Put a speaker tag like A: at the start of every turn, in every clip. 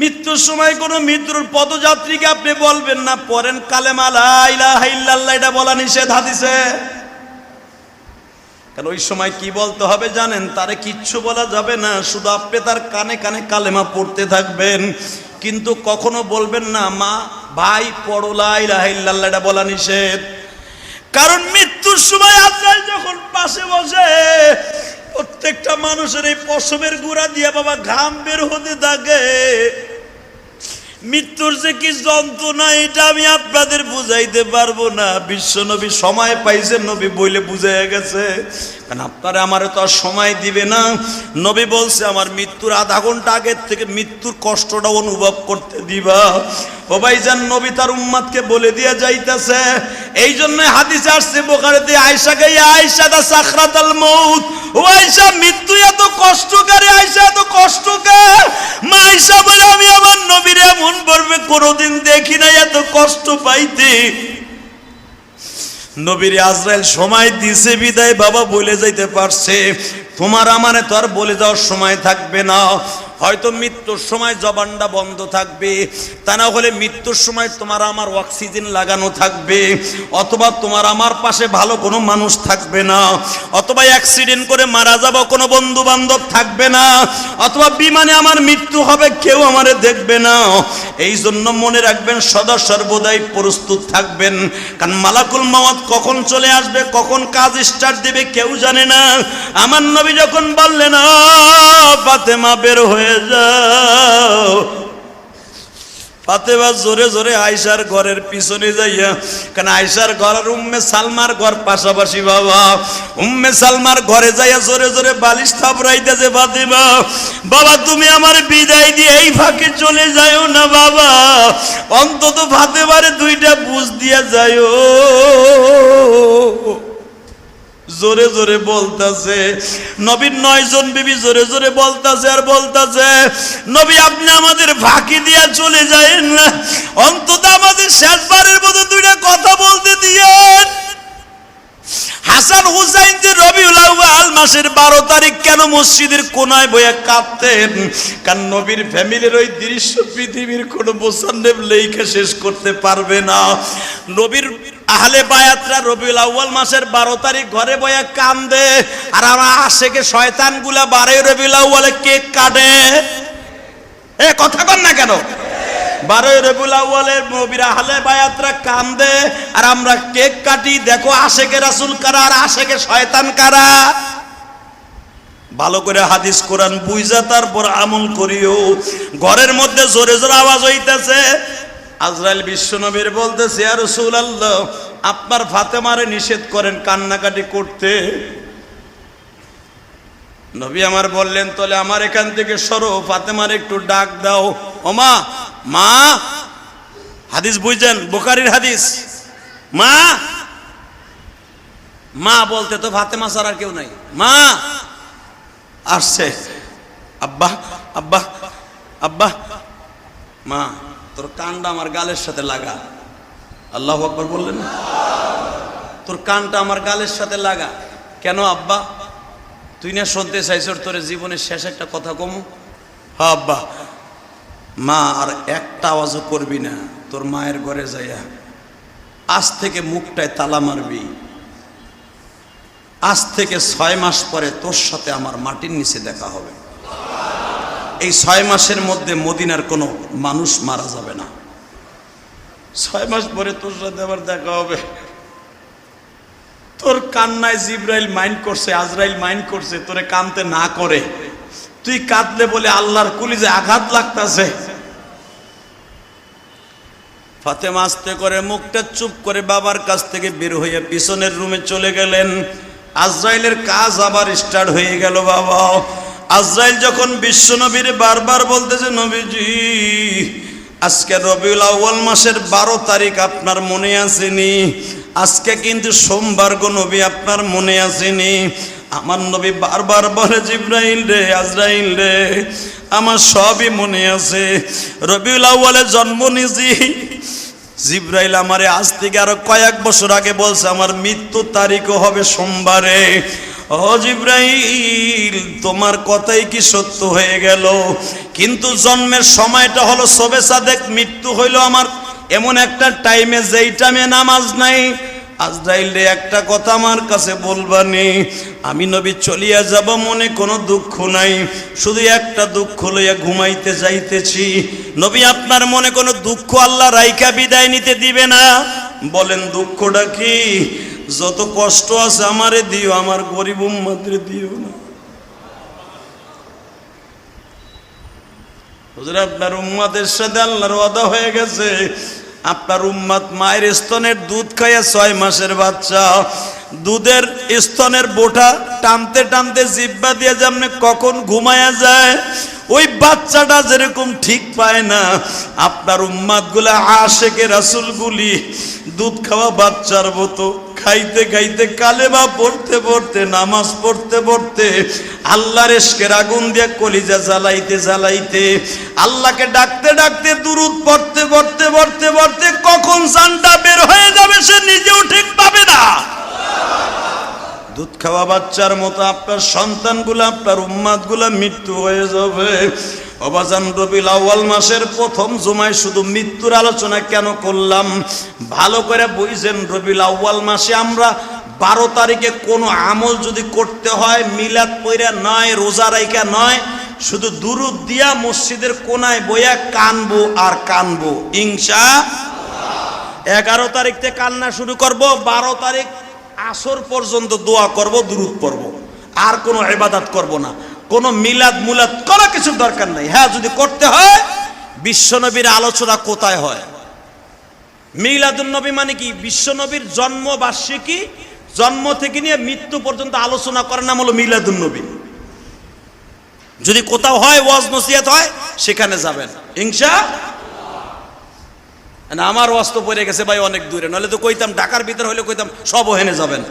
A: মৃত্যুর সময় কোনো মৃত্যুর পদযাত্রীকে আপনি বলবেন না পরেন কালেমা লা ইলাহা ইল্লাল্লাহ, এটা বলা নিষেধ হাদিসে। কারণ ওই সময় কি বলতে হবে জানেন? তারে কিচ্ছু বলা যাবে না, শুধু আপনি তার কানে কানে কালেমা পড়তে থাকবেন। কিন্তু কখনো বলবেন না, মা, ভাই ইল্লাল্লাহ, এটা বলা নিষেধ। কারণ মৃত্যুর সময় আজরাইল যখন পাশে বসে, প্রত্যেকটা মানুষের এই পশমের গুড়া দিয়ে বাবা ঘাম বের হতে থাকে। মৃত্যুর যে কি যন্ত্রণা, এটা আমি আপনাদের বুঝাইতে পারব না। বিশ্ব নবী সময় পাইছেন নবী বইলে বুঝাইয়া গেছে কারণ আপনারা আমারে তো আর সময় দিবে না। নবী বলছে, আমার মৃত্যুর আধা ঘণ্টা আগের থেকে মৃত্যুর কষ্টটা অনুভব করতে দিবা। ও ভাইজান, নবী তার উম্মাদকে বলে দিয়ে যাইতেছে। এই জন্য হাদিসে আসছে, বোখারেতে আয়সা গাই আয়সা দা সাখরাতাল মউত। ও আয়সা মৃত্যু এত কষ্টকারী আয়সা এত কষ্টকর মা আয়সা বলে, আমি আমার নবীর এমন পড়বে কোনোদিন দেখি নাই, এত কষ্ট পাইতে। নবীর আজরাইল সময় দিছে বিদায়, বাবা বলে যাইতে পারছে। তোমার আমারে তো আর বলে যাওয়ার সময় থাকবে না। হয়তো মৃত্যুর সময় জবানটা বন্ধ থাকবে তা না হলে মৃত্যুর সময় তোমার আমার অক্সিজেন লাগানো থাকবে অথবা তোমার আমার পাশে ভালো কোনো মানুষ থাকবে না অথবা অ্যাক্সিডেন্ট করে মারা যাব কোনো বন্ধু বান্ধব থাকবে না অথবা বিমানে আমার মৃত্যু হবে কেউ আমারে দেখবে না। এই জন্য মনে রাখবেন সদা সর্বদাই প্রস্তুত থাকবেন কারণ মালাকুল মাওয়াত কখন চলে আসবে কখন কাজ স্টার্ট দেবে কেউ জানে না। আমার নবী যখন বললেন "আ, ফাতেমা বের হয়ে যাও। ফাতেমা জোরে জোরে আয়সার ঘরের পিছনে যাইয়া কারণ আয়সার ঘর উম্মে সালমার ঘর পাশাপাশি বাবা। উম্মে সালমার ঘরে যাইয়া জোরে জোরে বালিশ থাপড়াইতেছে ফাতেমা, বাবা, তুমি আমার বিদায় দিয়ে এই ফাঁকে চলে যাইও না বাবা। অন্তত ফাতেমারে দুইটা বুঝ দিয়া যাইও। জোরে জোরে বলতাছে। নবীর নয় জন বিবি জোরে জোরে বলতাছে আর বলতাছে, নবী, আপনি আমাদের ফাঁকি দিয়া চলে যায়েন না। অন্তত আমাদের শেষবারের মতো দুইটা কথা বলতে দিয়েন। হাসান হুসাইন যে রবিউল আউয়াল মাসের বারো তারিখ কেন মসজিদের কোনায় বইয়া কাঁদতেন কারণ নবীর ফ্যামিলির ওই দৃশ্য পৃথিবীর কোনো মোসান্নেব লেখে শেষ করতে পারবে না। নবীর আহলে বায়াতরা রবিউল আউয়াল মাসের বারো তারিখ ঘরে বইয়া কান্দে। আর আমার আশেকে শয়তানগুলা বারে রবিউল আউয়ালে কেক কাটে। এ, কথা কন না কেন? বারোই রবিউল আউয়ালের নবীর আহলে বায়াতরা কান্দে। আর আমরা কেক কাটি, দেখো আশেকে রাসুল কারা আর আশেকে শয়তান কারা। ভালো করে হাদিস কোরআন বুঝা তারপর আমল করিও। ঘরের মধ্যে জোরে জোরে আওয়াজ হইতেছে। আজরাইল বিশ্বনবীর বলতেছে আর রসুল আল্লাহ আপনার ফাতেমারে নিষেধ করেন কান্নাকাটি করতে। নবী আমার বললেন, তাহলে আমার এখান থেকে সরো, ফাতেমার একটু ডাক দাও। ওমা মা হাদিস বুঝছেন? বোকারির হাদিস। মা মা বলতে তো ফাতেমা ছাড়া কেউ নাই। মা, আসছে। আব্বা আব্বা আব্বা, মা। তোর কানটা আমার গালের সাথে লাগা। আল্লাহ আকবর বললেন, তোর কানটা আমার গালের সাথে লাগা। কেন আব্বা? তুই না শুনতে চাইছর তোর জীবনের শেষ একটা কথা কমু? হ্যাঁ আব্বা। মা আর একটা আওয়াজও করবি না, তোর মায়ের ঘরে যাইয়া। আজ থেকে মুখটায় তালা মারবি। আজ থেকে ছয় মাস পরে তোর সাথে আমার মাটির নিচে দেখা হবে। এই ছয় মাসের মধ্যে মদিনার কোনো মানুষ মারা যাবে না। ছয় মাস পরে তোর সাথে আবার দেখা হবে। তোর কান্নায় জিব্রাইল মাইন্ড করছে, আজরাইল মাইন্ড করছে, তোরে কানতে না করে। তুই কাঁদলে বলে আল্লাহর কুলিজে আঘাত লাগতাছে। ফাতেমা আস্তে করে মুখটা চুপ করে বাবার কাছ থেকে বের হয়ে পিছনের রুমে চলে গেলেন। আজরাইলের কাজ আবার স্টার্ট হয়ে গেল বাবা। আজরাইল যখন বিশ্বনবীর বারবার বলতেছে নবীজি, আজকে রবিউল আউ্য়াল মাসের বারো তারিখ আপনার মনে আসেনি। আজকে কিন্তু সোমবার গো নবী, আপনার মনে আসেনি। আমার নবী বারবার বলে, জিব্রাইল রে, আজরাইল রে, আমার সবই মনে আছে। রবিউল আউ্য়ালে জন্ম নিজি জিব্রাইল আমারে আজ থেকে আরও কয়েক বছর আগে বলছে, আমার মৃত্যু তারিখও হবে সোমবারে। জিব্রাইল, তোমার কথাই কি সত্য হয়ে গেল? কিন্তু জন্মের সময়টা হলো সবে সাদেক, মৃত্যু হইল আমার। এমন একটা টাইমে যেই টাইমে নামাজ নাই। আজরাইল একটা কথা আমার কাছে বলবানি আমি নবী চলিয়া যাব মনে কোনো দুঃখ নাই। শুধু একটা দুঃখ লইয়া ঘুমাইতে যাইতেছি। নবী আপনার মনে কোনো দুঃখ আল্লাহ রাইকা বিদায় নিতে দিবে না? বলেন দুঃখটা কি? যত কষ্ট আছে আমারে দিও, আমার গরিব উম্মাদের দিও না। হুজুর, আপনার উম্মাদের সাথে আল্লাহর ওয়াদা হয়ে গেছে। আপনার উম্মাদ মায়ের স্তনের দুধ খাইয়া ছয় মাসের বাচ্চা। দুধের স্তনের বোটা টানতে টানতে জিব্বা দিয়ে যেমনি কখন ঘুমায়া যায়, ওই বাচ্চাটা যেরকম ঠিক পায় না। আপনার উম্মাদগুলা আশেকে রাসুল গুলি দুধ খাওয়া বাচ্চার মতো। খাইতে খাইতে কালেমা পড়তে পড়তে, নামাজ পড়তে পড়তে আল্লাহর এসকের আগুন দিয়ে কলিজা জ্বালাইতে জ্বালাইতে আল্লাহকে ডাকতে ডাকতে দুরুদ পড়তে পড়তে পড়তে পড়তে কখন জানটা বের হয়ে যাবে সে নিজেও ঠিক পাবে না। দুধ খাওয়া বাচ্চার মতো আপনার সন্তানগুলো, আপনার উম্মাদগুলো মৃত্যু হয়ে যাবে। অবাজান রবিল আউয়াল মাসের প্রথম জুমায় শুধু মৃত্যুর আলোচনা কেন করলাম? ভালো করে বুঝছেন রবিল আউয়াল মাসে আমরা বারো তারিখে কোনো আমল যদি করতে হয়, মিলাদ পইরা নয়, রোজা রাইকা নয় শুধু দুরুদ দিয়া মসজিদের কোনায় বইয়া কানবো আর কানবো। ইংসা এগারো তারিখ থেকে কান্না শুরু করব, বারো তারিখ আসর পর্যন্ত দোয়া করব, দুরুদ পড়ব। আর কোনো ইবাদত করব না। কোনো মিলাদ মুলাদ কোনো কিছু দরকার নাই। হ্যাঁ যদি করতে হয়, বিশ্বনবীর আলোচনা কোথায় হয়? মিলাদুন নবী মানে কি? বিশ্বনবীর জন্ম বার্ষিকী জন্ম থেকে নিয়ে মৃত্যু পর্যন্ত আলোচনা করার নাম হলো মিলাদুন নবী। যদি কোথাও হয়, ওয়াজ নসিহত হয়, সেখানে যাবেন। ইনশা না, আমার অস্ত পড়ে গেছে ভাই অনেক দূরে। নাহলে তো কইতাম, ঢাকার ভিতরে হলে কইতাম, সব ওহেনে যাবেন।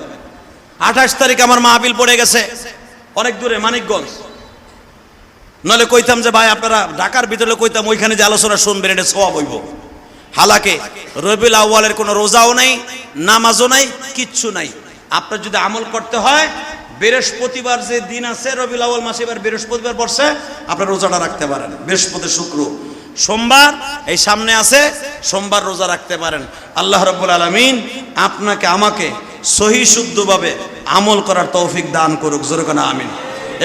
A: আঠাশ তারিখ আমার মাহবিল পড়ে গেছে, অনেক দূরে, মানিকগঞ্জ। নাহলে কইতাম যে, ভাই, আপনারা ঢাকার ভিতরে কইতাম, ওইখানে যে আলোচনা শুনবেন, এটা সব হইব। হালাকে, রবিউল আউ্বালের কোনো রোজাও নাই, নামাজও নাই, কিচ্ছু নাই। আপনার যদি আমল করতে হয় বৃহস্পতিবার যে দিন আছে রবি আউ্বাল মাসে এবার বৃহস্পতিবার পড়ছে, আপনার রোজাটা রাখতে পারেন। বৃহস্পতি শুক্র। সোমবার, এই সামনে আছে, সোমবার রোজা রাখতে পারেন। আল্লাহ রব্বুল আলমিন আপনাকে, আমাকে সহি শুদ্ধভাবে আমল করার তৌফিক দান করুক। জোরকানা আমিন।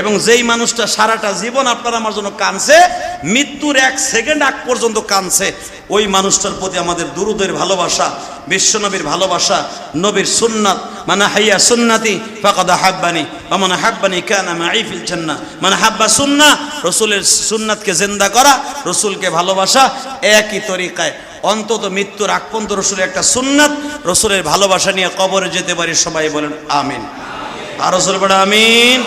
A: এবং যেই মানুষটা সারাটা জীবন আপনার আমার জন্য কানছে মৃত্যুর এক সেকেন্ড আগ পর্যন্ত কানছে ওই মানুষটার প্রতি আমাদের দুরুদের ভালোবাসা, বিশ্বনবীর ভালোবাসা, নবীর সুন্নাত মানে হাইয়া সুন্নাতি ফাকাদা হাব্বানি বা মানে হাব্বানি কানা মাইফিল জান্নাহ মানে হাব্বা সুন্না রসুলের সুন্নাতকে জিন্দা করা, রসুলকে ভালোবাসা, একই তরিকায়, অন্তত মৃত্যুর আগ পর্যন্ত রসুলের একটা সুন্নাত, রসুলের ভালোবাসা নিয়ে কবরে যেতে পারি, সবাই বলেন, আমিন। আর রসুল বলে আমিন।